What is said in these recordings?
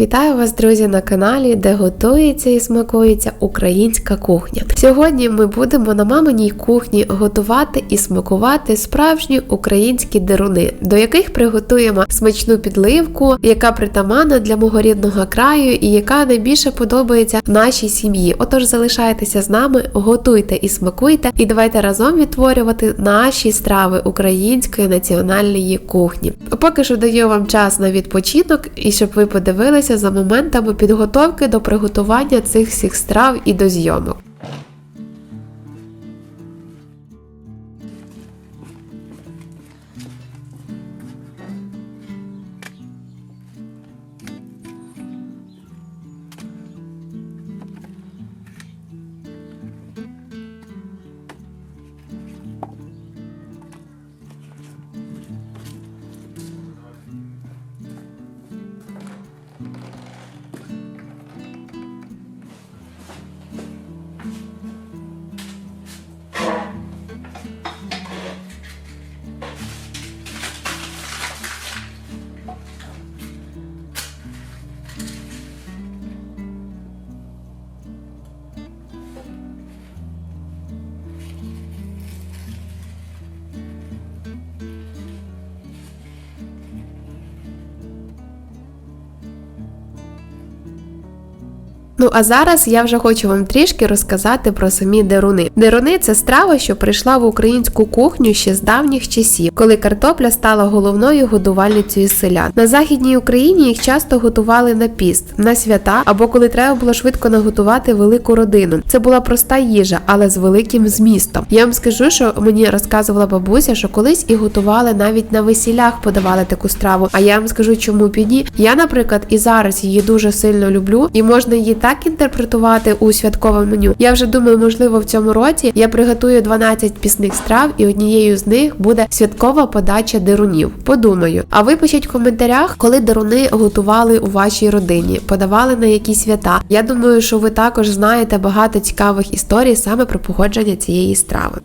Вітаю вас, друзі, на каналі, де готується і смакується українська кухня. Сьогодні ми будемо на маминій кухні готувати і смакувати справжні українські деруни, до яких приготуємо смачну підливку, яка притаманна для мого рідного краю і яка найбільше подобається нашій сім'ї. Отож, залишайтеся з нами, готуйте і смакуйте, і давайте разом відтворювати наші страви української національної кухні. Поки що даю вам час на відпочинок і щоб ви подивилися за моментами підготовки до приготування цих всіх страв і до зйомок. Ну а зараз я вже хочу вам трішки розказати про самі деруни. Деруни це страва, що прийшла в українську кухню ще з давніх часів, коли картопля стала головною годувальницею селян. На західній Україні їх часто готували на піст, на свята або коли треба було швидко наготувати велику родину. Це була проста їжа, але з великим змістом. Я вам скажу, що мені розказувала бабуся, що колись і готували навіть на весіллях, подавали таку страву. А я вам скажу, чому б і ні. Я, наприклад, і зараз її дуже сильно люблю, і можна її так інтерпретувати у святкове меню. Я вже думаю, можливо, в цьому році я приготую 12 пісних страв, і однією з них буде святкова подача дерунів. Подумаю. А ви пишіть в коментарях, коли деруни готували у вашій родині, подавали на які свята. Я думаю, що ви також знаєте багато цікавих історій саме про походження цієї страви.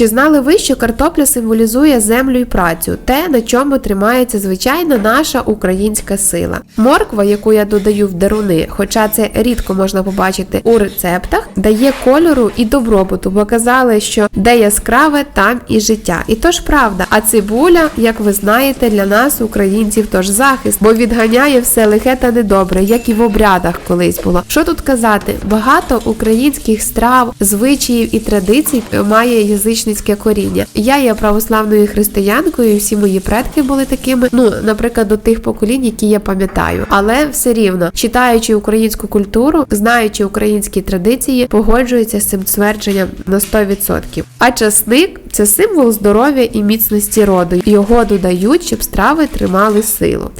Чи знали ви, що картопля символізує землю і працю, те, на чому тримається звичайна наша українська сила? Морква, яку я додаю в деруни, хоча це рідко можна побачити у рецептах, дає кольору і добробуту, бо казали, що де яскраве, там і життя. І то ж правда, а цибуля, як ви знаєте, для нас, українців, тож захист, бо відганяє все лихе та недобре, як і в обрядах колись було. Що тут казати? Багато українських страв, звичаїв і традицій має язичницьке коріння. Я є православною християнкою, всі мої предки були такими. Ну, наприклад, до тих поколінь, які я пам'ятаю. Але все рівно, читаючи українську культуру, знаючи українські традиції, погоджується з цим твердженням на 100%. А часник це символ здоров'я і міцності роду. Його додають, щоб страви тримали силу.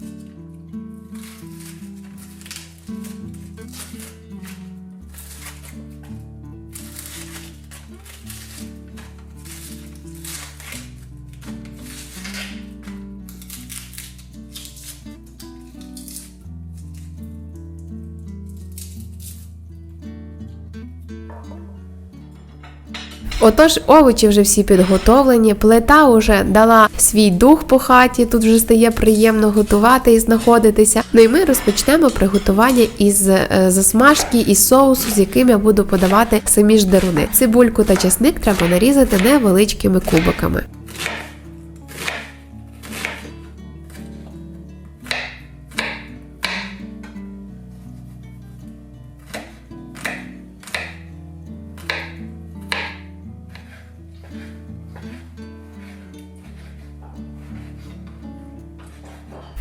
Отож, овочі вже всі підготовлені, плита вже дала свій дух по хаті, тут вже стає приємно готувати і знаходитися. Ну і ми розпочнемо приготування із е, засмажки і соусу, з яким я буду подавати самі ж деруни. Цибульку та часник треба нарізати невеличкими кубиками.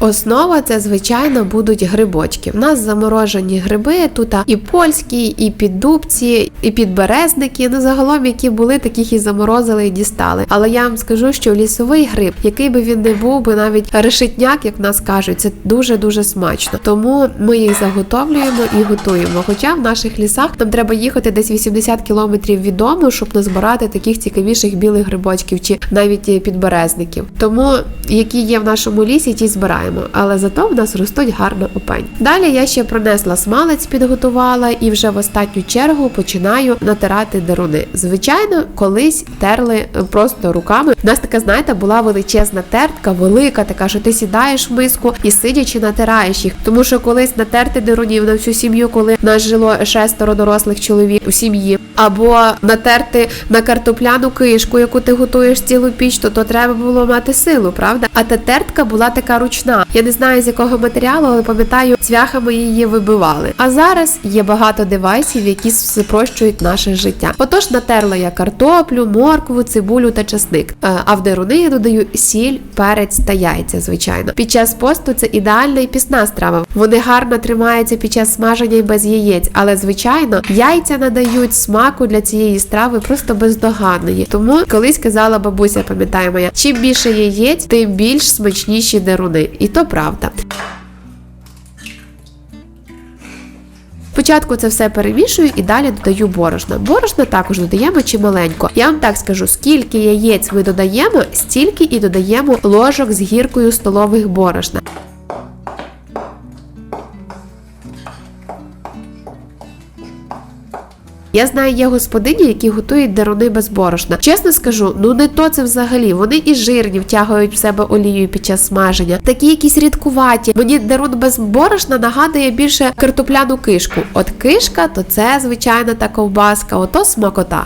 Основа це, звичайно, будуть грибочки. В нас заморожені гриби, тут і польські, і піддубці, і підберезники. Ну загалом, які були, таких і заморозили і дістали. Але я вам скажу, що лісовий гриб, який би він не був, би навіть решетняк, як в нас кажуть, це дуже дуже смачно. Тому ми їх заготовлюємо і готуємо. Хоча в наших лісах нам треба їхати десь 80 кілометрів від дому, щоб назбирати таких цікавіших білих грибочків чи навіть підберезників. Тому які є в нашому лісі, ті збираємо. Збираємо, але зато в нас ростуть гарно опень. Далі я ще пронесла смалець, підготувала і вже в останню чергу починаю натирати деруни. Звичайно, колись терли просто руками. У нас така, знаєте, була величезна тертка, велика, така, що ти сідаєш в миску і сидячи натираєш їх. Тому що колись натерти дерунів на всю сім'ю, коли нас жило шестеро дорослих чоловік у сім'ї, або натерти на картопляну кишку, яку ти готуєш цілу піч, то, то треба було мати силу, правда? А та тертка була така ручна. Я не знаю з якого матеріалу, але пам'ятаю, цвяхами її вибивали. А зараз є багато девайсів, які спрощують наше життя. Отож, натерла я картоплю, моркву, цибулю та часник. Е, А в деруни я додаю сіль, перець та яйця, звичайно. Під час посту це ідеальна і пісна страва. Вони гарно тримаються під час смаження і без яєць, але звичайно яйця надають смаку для цієї страви просто бездоганної. Тому колись казала бабуся, пам'ятаю моя, чим більше яєць, тим більш смачніші деруни. І то правда. Спочатку це все перемішую і далі додаю борошна. Борошна також додаємо чималенько. Я вам так скажу, скільки яєць ми додаємо, стільки і додаємо ложок з гіркою столових борошна. Я знаю, є господині, які готують деруни без борошна. Чесно скажу, ну не то це взагалі. Вони і жирні втягують в себе олію під час смаження. Такі якісь рідкуваті. Мені дерун без борошна нагадує більше картопляну кишку. От кишка, то це звичайна та ковбаска, ото смакота.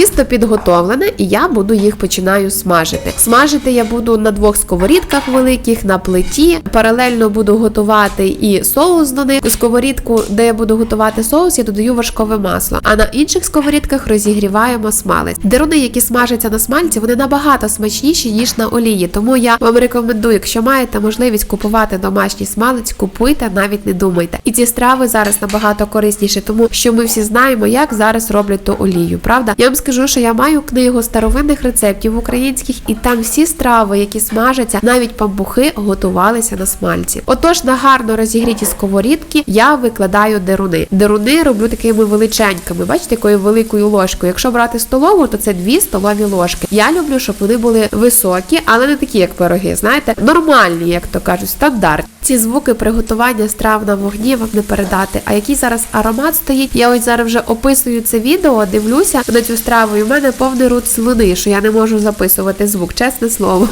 Тісто підготовлене, і я буду їх починаю смажити. Смажити я буду на двох сковорідках великих, на плиті. Паралельно буду готувати і соус до них. У сковорідку, де я буду готувати соус, я додаю вершкове масло. А на інших сковорідках розігріваємо смалець. Деруни, які смажаться на смальці, вони набагато смачніші ніж на олії. Тому я вам рекомендую, якщо маєте можливість купувати домашній смалець, купуйте, навіть не думайте. І ці страви зараз набагато корисніші, тому що ми всі знаємо, як зараз роблять ту олію. Правда, я вам скажу, що я маю книгу старовинних рецептів українських, і там всі страви, які смажаться, навіть пампухи, готувалися на смальці. Отож, на гарно розігріті сковорідки я викладаю деруни. Деруни роблю такими величенькими, бачите, якою великою ложкою. Якщо брати столову, то це дві столові ложки. Я люблю, щоб вони були високі, але не такі, як пироги. Знаєте, нормальні, як то кажуть, стандарт. Ці звуки приготування страв на вогні вам не передати. А який зараз аромат стоїть? Я ось зараз вже описую це відео, дивлюся на цю страву, і в мене повний рот слини, що я не можу записувати звук, чесне слово.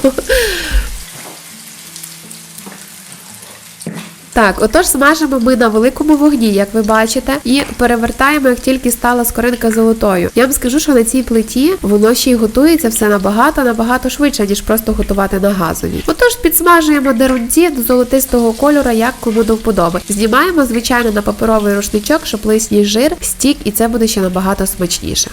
Так, отож смажимо ми на великому вогні, як ви бачите, і перевертаємо, як тільки стала скоринка золотою. Я вам скажу, що на цій плиті воно ще й готується все набагато набагато швидше, ніж просто готувати на газовій. Отож, підсмажуємо дерунці до золотистого кольору, як кому до вподоби. Знімаємо, звичайно, на паперовий рушничок, щоб лишній жир стік, і це буде ще набагато смачніше.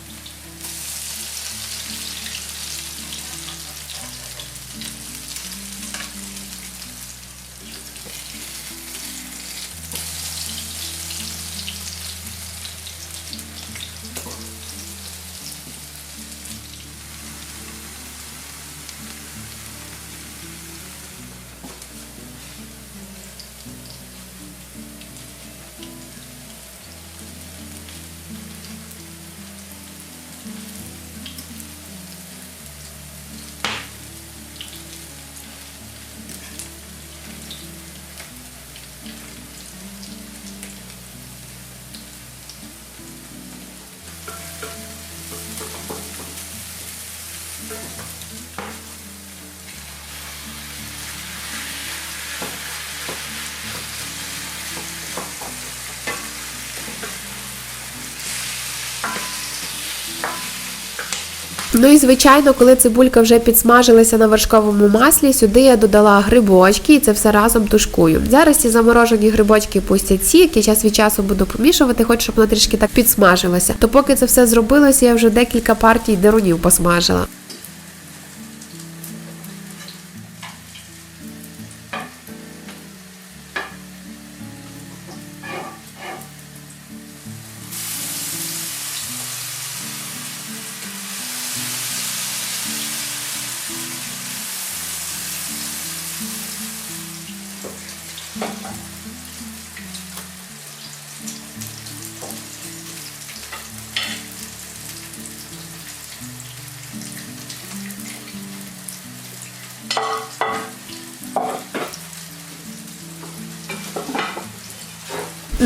Ну і звичайно, коли цибулька вже підсмажилася на вершковому маслі, сюди я додала грибочки і це все разом тушкую. Зараз ці заморожені грибочки пустять сік, я час від часу буду помішувати, хоч щоб воно трішки так підсмажилося. То поки це все зробилося, я вже декілька партій дерунів посмажила.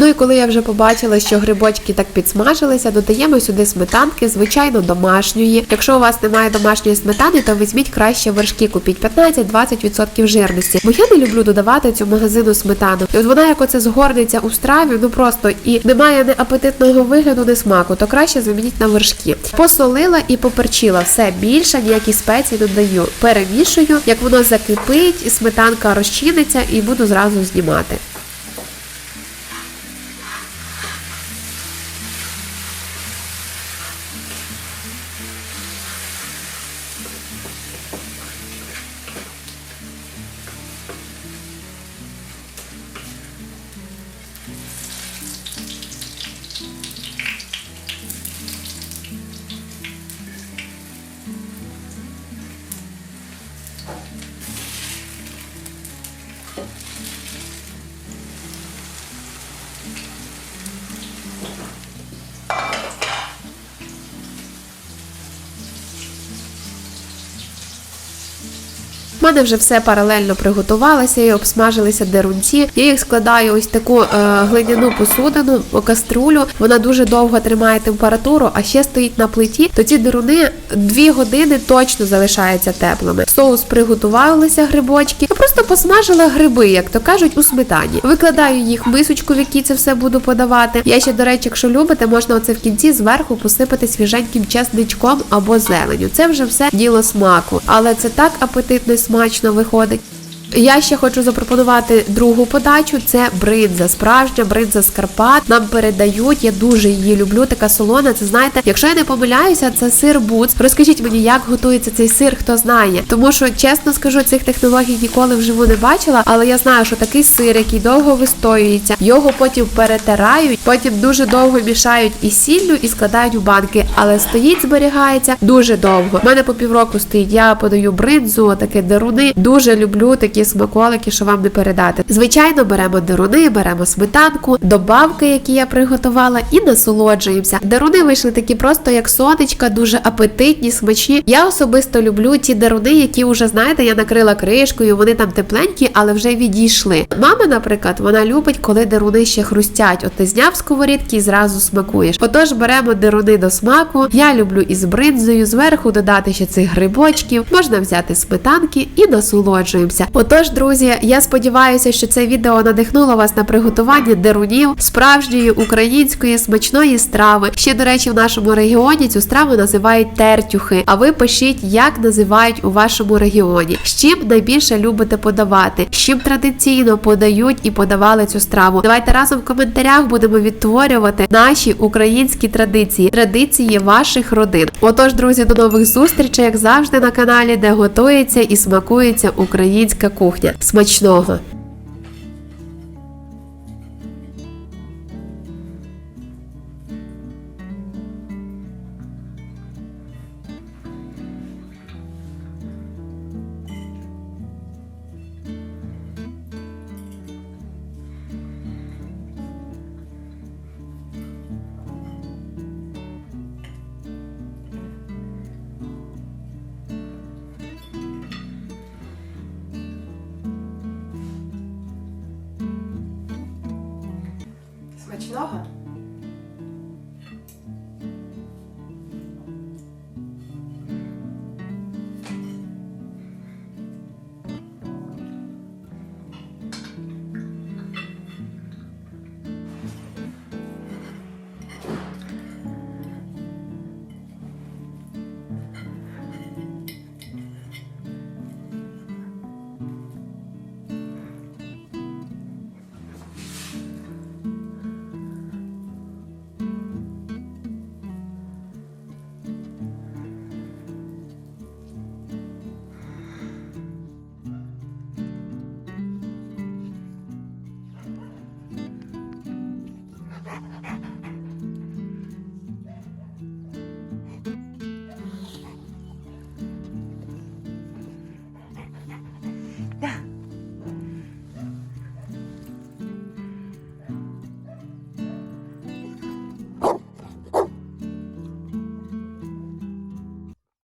Ну і коли я вже побачила, що грибочки так підсмажилися, додаємо сюди сметанки, звичайно, домашньої. Якщо у вас немає домашньої сметани, то візьміть краще вершки, купіть 15-20% жирності. Бо я не люблю додавати цю магазину сметану. І от вона як оце згорниться у страві, ну просто і немає ні апетитного вигляду, ні смаку, то краще замініть на вершки. Посолила і поперчила все більше, ніякі спеції додаю. Перемішую, як воно закипить, сметанка розчиниться і буду зразу знімати. У мене вже все паралельно приготувалося і обсмажилися дерунці. Я їх складаю ось таку е, глиняну посудину, каструлю. Вона дуже довго тримає температуру, а ще стоїть на плиті. То ці деруни 2 години точно залишаються теплими. Соус приготувалися грибочки. Я просто посмажила гриби, як то кажуть, у сметані. Викладаю їх в мисочку, в якій це все буду подавати. Я ще, до речі, якщо любите, можна оце в кінці зверху посипати свіженьким чесничком або зеленю. Це вже все діло смаку, але це так апетитно смачно виходить. Я ще хочу запропонувати другу подачу. Це бринза, справжня бринза з Карпат. Нам передають. Я дуже її люблю. Така солона. Це знаєте, якщо я не помиляюся, це сир буц. Розкажіть мені, як готується цей сир, хто знає. Тому що чесно скажу, цих технологій ніколи вживу не бачила, але я знаю, що такий сир, який довго вистоюється, його потім перетирають, потім дуже довго мішають із сіллю і складають у банки. Але стоїть, зберігається дуже довго. У мене по півроку стоїть. Я подаю бринзу, таке деруни. Дуже люблю такі смаколики, що вам не передати. Звичайно, беремо деруни, беремо сметанку, добавки, які я приготувала, і насолоджуємося. Деруни вийшли такі просто як сонечка, дуже апетитні, смачні. Я особисто люблю ті деруни, які вже знаєте, я накрила кришкою, вони там тепленькі, але вже відійшли. Мама, наприклад, вона любить, коли деруни ще хрустять. От ти зняв сковорідки і зразу смакуєш. Отож, беремо деруни до смаку. Я люблю із бринзою, зверху додати ще цих грибочків, можна взяти сметанки і насолоджуємося. Отож, друзі, я сподіваюся, що це відео надихнуло вас на приготування дерунів, справжньої української смачної страви. Ще, до речі, в нашому регіоні цю страву називають тертюхи. А ви пишіть, як називають у вашому регіоні. З чим найбільше любите подавати, з чим традиційно подають і подавали цю страву. Давайте разом в коментарях будемо відтворювати наші українські традиції, традиції ваших родин. Отож, друзі, до нових зустрічей, як завжди, на каналі, де готується і смакується українська. Смачного! Смачного!